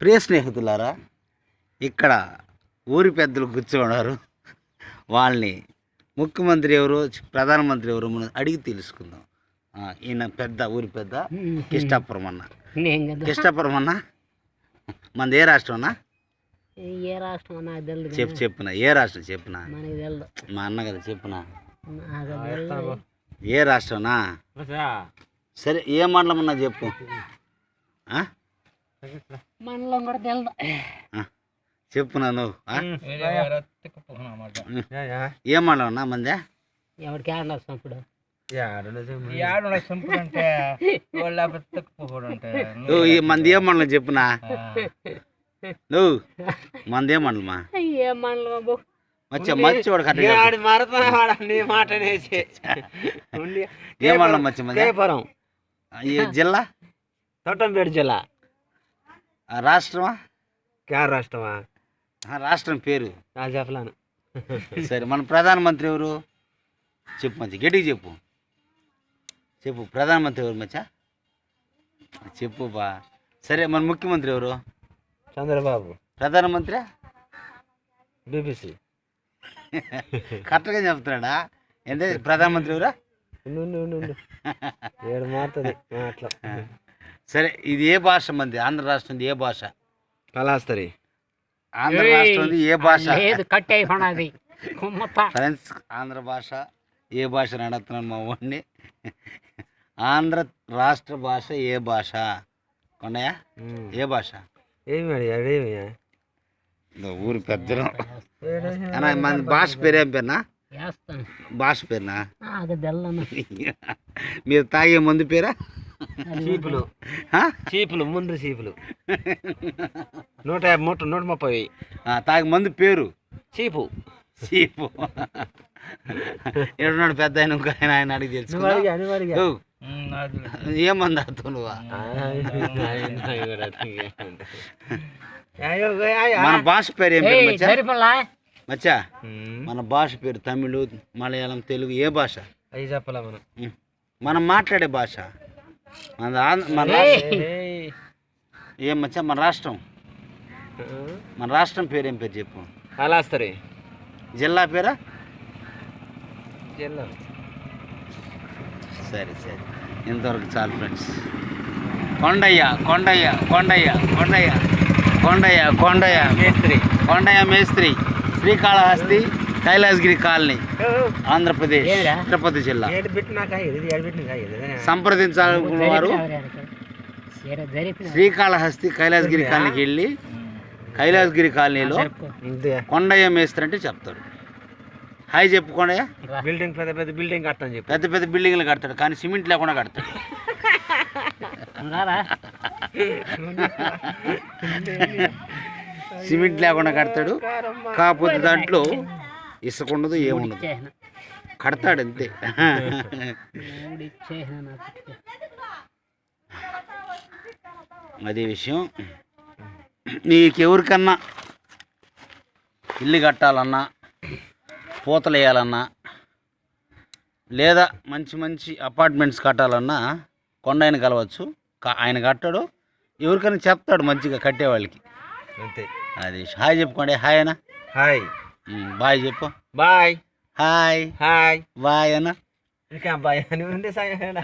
ప్రియ స్నేహితులారా ఇక్కడ ఊరి పెద్దలు కూర్చోన్నారు వాళ్ళని ముఖ్యమంత్రి ఎవరు ప్రధానమంత్రి ఎవరు మనం అడిగి తెలుసుకుందాం. ఆ, ఈయన పెద్ద ఊరి పెద్ద కిష్టాపురం అన్న. కిష్టాపురం అన్న? మనది ఏ రాష్ట్రం అన్నా? ఏ రాష్ట్రం చెప్పు చెప్పున? ఏ రాష్ట్రం చెప్పున? మా అన్న కదా చెప్పున? ఏ రాష్ట్రంనా సరే ఏ మండలం అన్నా చెప్పు. ఆ? మనలో కూడా. చెప్పునా నువ్వు? ఏ మండలం అన్నా మందే? ఎవరికి ఆడ వచ్చినప్పుడు నువ్వు ఈ మంది ఏ మండలం చెప్పునా? నువ్వు మంది ఏ మండలమా ఏ బాబు. మచ్చ మచ్చి వాడు కట్ట నీ మాట అనేసి. ఏ మండలం మచ్చ మంది? జిల్లా? తొట్టంపేట జిల్లా. రాష్ట్రమా? కేరళ రాష్ట్రమా? రాష్ట్రం పేరు. నా చెప్పలేను సరే మన ప్రధానమంత్రి ఎవరు? చెప్పు మంచి గట్టిగా చెప్పు. చెప్పు ప్రధానమంత్రి ఎవరు మచ్చా చెప్పు బా. సరే మన ముఖ్యమంత్రి ఎవరు? చంద్రబాబు. ప్రధానమంత్రి? బీబీసీ. కరెక్ట్గా చెప్తున్నాడా? ఏంటే ప్రధానమంత్రి ఎవరా? ఏడు మారుతుంది. మాటలు సరే ఇది ఏ భాష మంది? ఆంధ్ర రాష్ట్రం ఏ భాష? కళాస్తరి. ఆంధ్ర రాష్ట్రం ఏ భాష? లేదు కట్ అయిపోయినది ఫ్రెండ్స్ ఆంధ్ర భాష ఏ భాష నడుస్తున్నాను మా వాడిని? ఆంధ్ర రాష్ట్ర భాష ఏ భాష? కొన్నయా ఏ భాష? ఏమి ఊరి అన్న మన భాష పేరు ఏం పేరునా భాష పేరునా? మీరు తాగే మందు పేరా? చీపులు? చీపులు ముందు చీపులు. నూట యాభై మూట నూట ముప్పై. ఆ, తాగే మందు పేరు? చీపు. చీపు. ఎడున్నాడు పెద్ద ఆయన ఇంకో ఆయన ఆయన అడిగి నువ్వు తెలుసుకున్నా అడిగా. నువ్వు. అడిగా ఓ, ఏ మంది అవుతావు నువ్వు మన భాష పేరు ఏం పేరు మచ్చా? మన భాష పేరు తమిళ మలయాళం తెలుగు ఏ భాష? అవి చెప్పాలా మనం. మనం మాట్లాడే భాష? మన. ఏం మచ్చా మన రాష్ట్రం. మన రాష్ట్రం పేరు ఏం పేరు చెప్పు. కళాస్తరి జిల్లా పేరా? జిల్లా. సరే సరే. ఇంతవరకు చాలు ఫ్రెండ్స్. కొండయ్య కొండయ్య కొండయ్య కొండయ్య. కొండయ్య కొండయ్య. మేస్త్రి. కొండయ్య మేస్త్రి. శ్రీకాళహస్తి. కైలాసగిరి కాలనీ ఆంధ్రప్రదేశ్? తిరుపతి జిల్లా. సంప్రదించాలనుకున్న వారు జరిపిన? శ్రీకాళహస్తి కైలాసగిరి కాలనీకి వెళ్ళి కైలాసగిరి కాలనీలో కొండయ్య మేస్త్రి అంటే చెప్తాడు. హాయ్ చెప్పు కొండయ్య. బిల్డింగ్ పెద్ద పెద్ద బిల్డింగ్ కడతాను చెప్పు. పెద్ద పెద్ద బిల్డింగ్లు కడతాడు కానీ సిమెంట్ లేకుండా కడతాడు. సిమెంట్ లేకుండా కడతాడు. కాకపోతే దాంట్లో ఇసుక ఉండదు ఏముండదు. కడతాడు అంతే అదే విషయం. నీకెవరికన్నా ఇల్లు కట్టాలన్నా పూతలు వేయాలన్నా లేదా మంచి మంచి అపార్ట్మెంట్స్ కట్టాలన్నా కొండైన కలవచ్చు. కా- ఆయన కట్టాడు. ఎవరికైనా చెప్తాడు మంచిగా కట్టేవాళ్ళకి. అంతే. అది హాయ్ చెప్పుకోండి. హాయ్ అన్న. హాయ్. బాయ్ చెప్పు. బాయ్. హాయ్. హాయ్. బాయ్ అన్న. ఇంకా బాయ్ అని ఉండే సాయం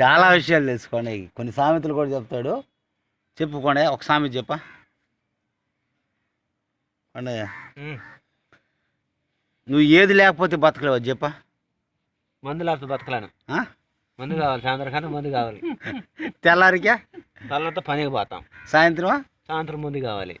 చాలా విషయాలు తెలుసుకోండి. కొన్ని సామెతలు కూడా చెప్తాడు. చెప్పుకోండి ఒక సామెత చెప్పా. కొండయ్య నువ్వు ఏది లేకపోతే బతకలేవు చెప్పా. మందు లేకపోతే బతకలేను? మందు కావాలి సాయంత్రం కంటే మందు కావాలి. తెల్లారికా? తర్వాత పనికి పోతాం. సాయంత్రమా? సాయంత్రం ముందు కావాలి.